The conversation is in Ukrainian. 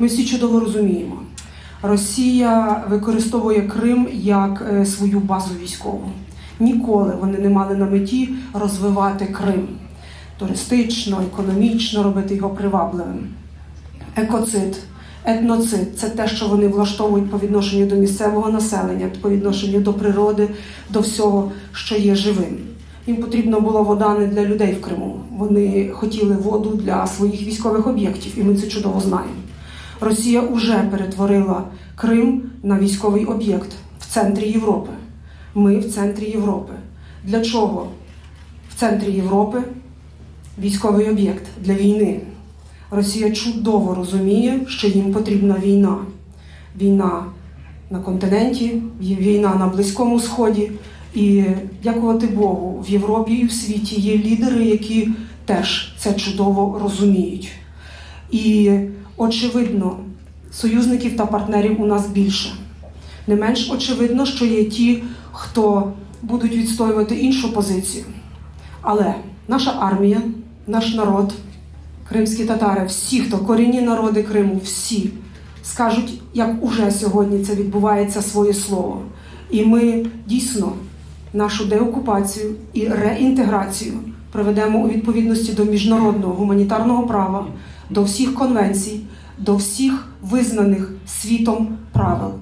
Ми всі чудово розуміємо. Росія використовує Крим як е, свою базу військову. Ніколи вони не мали на меті розвивати Крим туристично, економічно, робити його привабливим. Екоцид, етноцид це те, що вони влаштовують по відношенню до місцевого населення, по відношенню до природи, до всього, що є живим. Їм потрібна була вода не для людей в Криму. Вони хотіли воду для своїх військових об'єктів, і ми це чудово знаємо. Росія вже перетворила Крим на військовий об'єкт в центрі Європи. Ми в центрі Європи. Для чого в центрі Європи військовий об'єкт для війни? Росія чудово розуміє, що їм потрібна війна. Війна на континенті, війна на Близькому Сході. І дякувати Богу, в Європі і в світі є лідери, які теж це чудово розуміють. І очевидно, союзників та партнерів у нас більше. Не менш очевидно, що є ті, хто будуть відстоювати іншу позицію. Але наша армія, наш народ, кримські татари, всі, хто корінні народи Криму, всі скажуть, як уже сьогодні це відбувається своє слово. І ми дійсно нашу деокупацію і реінтеграцію проведемо у відповідності до міжнародного гуманітарного права, до всіх конвенцій, до всіх визнаних світом правил.